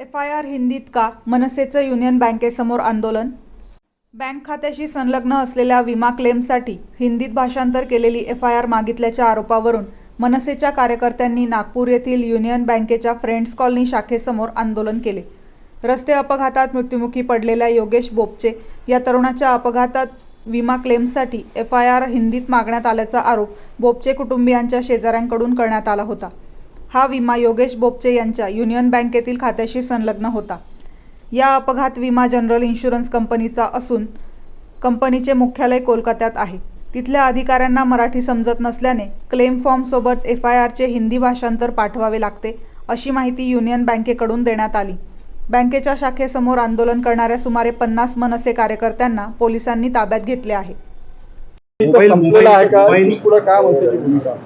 F I R हिंदीत का? मनसेचं union बँकेसमोर आंदोलन? बँक खात्याशी संलग्न असलेल्या विमा क्लेमसाठी हिंदीत भाषांतर केलेली एफ आय आर मागितल्याच्या आरोपावरून मनसेच्या कार्यकर्त्यांनी नागपूर येथील युनियन बँकेच्या फ्रेंड्स कॉलनी शाखेसमोर आंदोलन केले. रस्ते अपघातात मृत्युमुखी पडलेल्या योगेश बोपचे या तरुणाच्या अपघातात विमा क्लेमसाठी एफ आय आर हिंदीत मागण्यात आल्याचा आरोप बोपचे कुटुंबियांच्या शेजाऱ्यांकडून करण्यात आला होता. हा विमा योगेश बोपचे यांच्या युनियन बँकेतील खात्याशी संलग्न होता. या अपघात विमा जनरल इन्शुरन्स कंपनीचा असून कंपनीचे मुख्यालय कोलकात्यात आहे. तिथल्या अधिकाऱ्यांना मराठी समजत नसल्याने क्लेम फॉर्मसोबत एफ आय आरचे हिंदी भाषांतर पाठवावे लागते अशी माहिती युनियन बँकेकडून देण्यात आली. बँकेच्या शाखेसमोर आंदोलन करणाऱ्या सुमारे पन्नास मनसे कार्यकर्त्यांना पोलिसांनी ताब्यात घेतले आहे.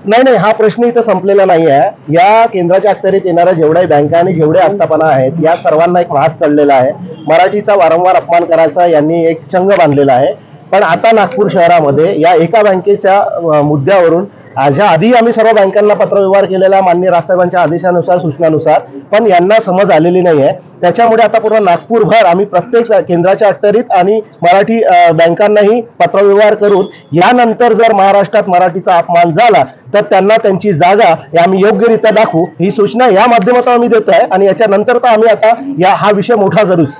नाही नाही हा प्रश्न इथं संपलेला नाही आहे या केंद्राच्या अखत्यारीत येणाऱ्या जेवढ्या बँका आणि जेवढे आस्थापना आहेत या सर्वांना एक वास चढलेला आहे. मराठीचा वारंवार अपमान करायचा यांनी एक चंग बांधलेला आहे. पण आता नागपूर शहरामध्ये या एका बँकेच्या मुद्द्यावरून ज्या आधी आम्ही सर्व बँकांना पत्रव्यवहार केलेला मान्य राजसाहेबांच्या आदेशानुसार सूचनानुसार पण यांना समज आलेली नाही आहे त्याच्यामुळे आता पूर्ण नागपूरभर आम्ही प्रत्येक केंद्राच्या अखत्यारीत आणि मराठी बँकांनाही पत्रव्यवहार करून यानंतर जर महाराष्ट्रात मराठीचा अपमान झाला तर त्यांना त्यांची जागा आम्ही योग्यरित्या दाखवू. ही सूचना या माध्यमातून आम्ही देतो आहे आणि याच्यानंतर तर आम्ही आता या हा विषय मोठा करूच.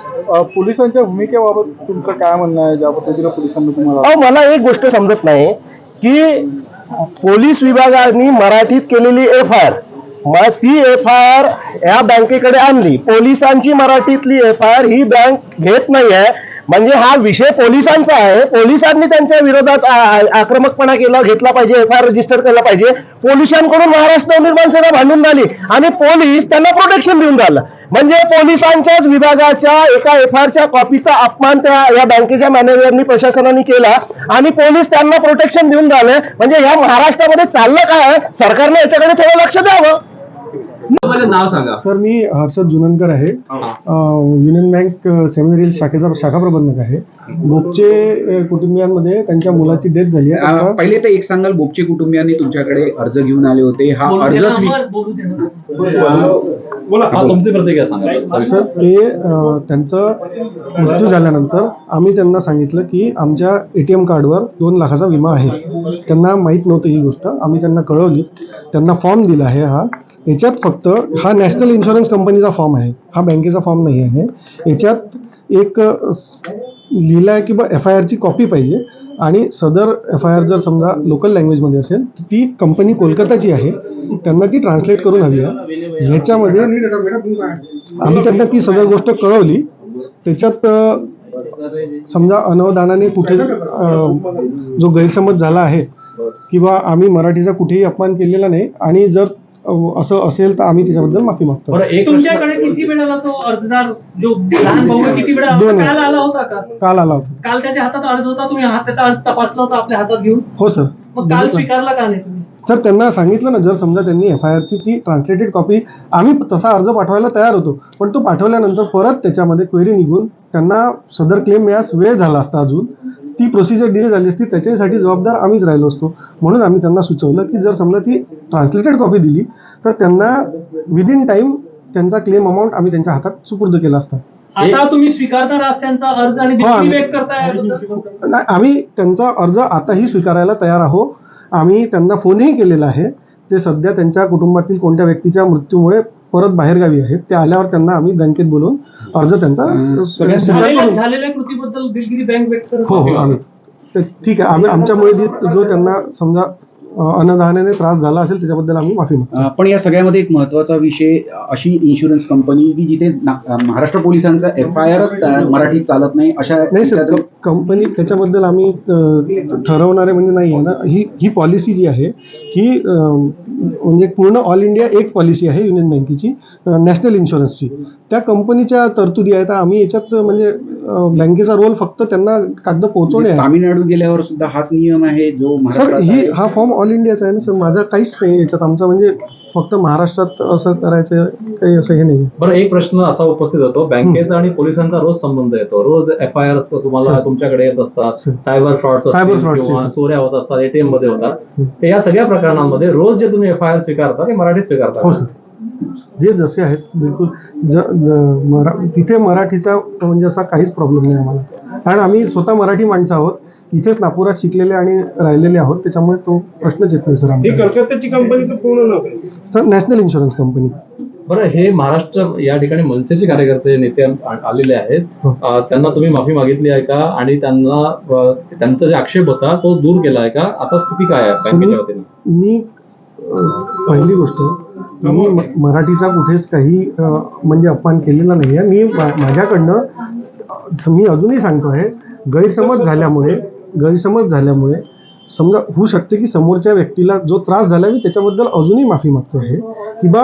पोलिसांच्या भूमिकेबाबत तुमचं काय म्हणणं आहे? ज्या पद्धतीने पोलिसांनी तुम्हाला मला एक गोष्ट समजत नाही की पोलीस विभागाने मराठीत केलेली एफ आय आर मग ती एफ आय आर या बँकेकडे आणली. पोलिसांची मराठीतली एफ आय आर ही बँक घेत नाही आहे म्हणजे हा विषय पोलिसांचा आहे. पोलिसांनी त्यांच्या विरोधात आक्रमकपणा केला घेतला पाहिजे एफ आय आर रजिस्टर केला पाहिजे. पोलिसांकडून महाराष्ट्र निर्माण सेना भांडून झाली आणि पोलीस त्यांना प्रोटेक्शन देऊन झालं. म्हणजे पोलिसांच्याच विभागाच्या एका एफ आय आरच्या कॉपीचा अपमान त्या या बँकेच्या मॅनेजरनी प्रशासनाने केला आणि पोलीस त्यांना प्रोटेक्शन देऊन झालं. म्हणजे या महाराष्ट्रामध्ये चाललं काय? सरकारने याच्याकडे थोडं लक्ष द्यावं. माझं नाव सांगा. सर मी हर्षद जुननकर आहे. युनियन बँक हिल्स शाखेचा शाखा प्रबंधक आहे. बोपचे कुटुंबियांमध्ये त्यांच्या मुलाची डेथ झाली आहे. पहिले तर एक सांगाल बोपचे कुटुंबियांनी तुमच्याकडे अर्ज घेऊन आले होते. हा अर्ज हा सर ते त्यांचं मृत्यू झाल्यानंतर आम्ही त्यांना सांगितलं की आमच्या एटीएम कार्डवर दोन लाखाचा विमा आहे. त्यांना माहीत नव्हतं ही गोष्ट. आम्ही त्यांना कळवली. त्यांना फॉर्म दिला आहे हा. याच्यात फक्त हा नॅशनल इन्शुरन्स कंपनीचा फॉर्म आहे हा बँकेचा फॉर्म नाही आहे. याच्यात एक लिहिलं आहे की बा एफ आय आरची कॉपी पाहिजे आणि सदर एफ आय आर जर समजा लोकल लँग्वेजमध्ये असेल तर ती कंपनी कोलकाताची आहे त्यांना ती ट्रान्सलेट करून हवी आहे. ह्याच्यामध्ये आम्ही त्यांना ती सदर गोष्ट कळवली. त्याच्यात समजा अनवधानाने कुठे जो गैरसमज झाला आहे किंवा आम्ही मराठीचा कुठेही अपमान केलेला नाही आणि जर असं असेल तर आम्ही त्याच्याबद्दल माफी मागतो. तुमच्याकडे किती वेळाला तो अर्जदार जो लहान भाऊ आहे, किती वेळा दोन. काल आला होता का? काल आला होता. काल त्याच्या हातात अर्ज होता तुम्ही हात त्याचा अर्ज तपासला होता आपल्या हातात घेऊन? हो सर. मग काल स्वीकारला का नाही तुम्ही? सर त्यांना सांगितलं ना जर समजा त्यांनी एफ आय आरची ती ट्रान्सलेटेड कॉपी आम्ही तसा अर्ज पाठवायला तयार होतो. पण तो पाठवल्यानंतर परत त्याच्यामध्ये क्वेरी निघून त्यांना सदर क्लेम मिळास वेळ झाला असता अजून. ती प्रोसिजर डिले झाली असती त्याच्यासाठी जबाबदार आम्हीच राहिलो असतो. म्हणून आम्ही त्यांना सुचवलं की जर समजा ती ट्रान्सलेटेड कॉपी दिली तर त्यांना विदिन टाईम त्यांचा क्लेम अमाऊंट आम्ही त्यांच्या हातात सुपूर्द केला असता. आता तुम्ही स्वीकारणार आज त्यांचा अर्ज आणि आम्ही त्यांचा अर्ज आताही स्वीकारायला तयार आहोत. आम्ही त्यांना फोनही केलेला आहे. ते सध्या त्यांच्या कुटुंबातील कोणत्या व्यक्तीच्या मृत्यूमुळे परत बाहेरगावी आहेत ते आल्यावर त्यांना आम्ही बँकेत बोलवून अर्ज त्यांचा झालेल्या झालेल्या कृतीबद्दल दिलगिरी बँक व्यक्त करत हो हो आहे. आम्ही ते- ठीक आहे आम्ही आमच्यामुळे जी- जो त्यांना समजा अं, अनधानाने त्रास झाला असेल त्याच्याबद्दल आम्ही माफी मागतो. अं, पण या सगळ्यामध्ये एक महत्त्वाचा विषय अशी इन्शुरन्स कंपनी की जिथे ना- अं, महाराष्ट्र पोलिसांचा एफ आय आरच मराठीत चालत नाही अशा नाही सर कंपनी त्याच्याबद्दल आम्ही अं, ठरवणारे म्हणजे नाही आहे ना. ही ही पॉलिसी जी आहे ही अं, म्हणजे पूर्ण ऑल इंडिया एक पॉलिसी आहे युनियन बँकेची नॅशनल इन्शुरन्सची. त्या कंपनीच्या तरतुदी आहेत. आम्ही याच्यात म्हणजे बँकेचा रोल फक्त त्यांना कागद पोहोचवणे आहे. तामिळनाडू गेल्यावर सुद्धा हाच नियम आहे जो सर ही. हा फॉर्म ऑल इंडियाचा आहे ना सर? माझा काहीच नाही याच्यात आमचा म्हणजे फक्त महाराष्ट्रात असं करायचं काही असं हे नाही बरं एक प्रश्न असा उपस्थित होतो. बँकेचा आणि पोलिसांचा रोज संबंध येतो. रोज एफ आय आर तुम्हाला सर. तुमच्याकडे येत असतात. सायबर फ्रॉड्स सायबर येतात. चोऱ्या होत असतात एटीएममध्ये होतात. तर या सगळ्या प्रकरणांमध्ये रोज जे तुम्ही एफ आय आर स्वीकारता ते मराठीत स्वीकारता. हो जे जसे आहेत बिलकुल तिथे मराठीचा म्हणजे असा काहीच प्रॉब्लेम नाही आम्हाला. कारण आम्ही स्वतः मराठी माणसं आहोत. इथेच नागपुरात शिकलेले आणि राहिलेले आहोत त्याच्यामुळे तो प्रश्नच येत नाही सर कलकत्त्याची कंपनीचं पूर्ण नाव सर नॅशनल इन्शुरन्स कंपनी बरं हे महाराष्ट्र या ठिकाणी मनसेचे कार्यकर्ते नेते आ- आलेले आहेत. हो. अ, त्यांना तुम्ही माफी मागितली आहे का? आणि त्यांना अ, त्यांचा जे आक्षेप होता तो दूर केला आहे का? आता स्थिती काय आहे बँकेच्या वतीने? मी अं, पहिली गोष्ट मी म- मराठीचा कुठेच काही अं, म्हणजे अपमान केलेला नाही आहे मी मा- माझ्याकडनं अं, मी अजूनही सांगतो आहे गैरसमज झाल्यामुळे गैरसमज झाल्यामुळे समजा होऊ शकते की समोरच्या व्यक्तीला जो त्रास झाला मी त्याच्याबद्दल अजूनही माफी मागतो आहे. की बा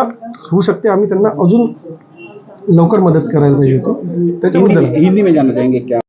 होऊ शकते आम्ही त्यांना अजून लवकर मदत करायला पाहिजे होती. त्याच्याबद्दल हिंदी हिंदी में जानना चाहेंगे क्या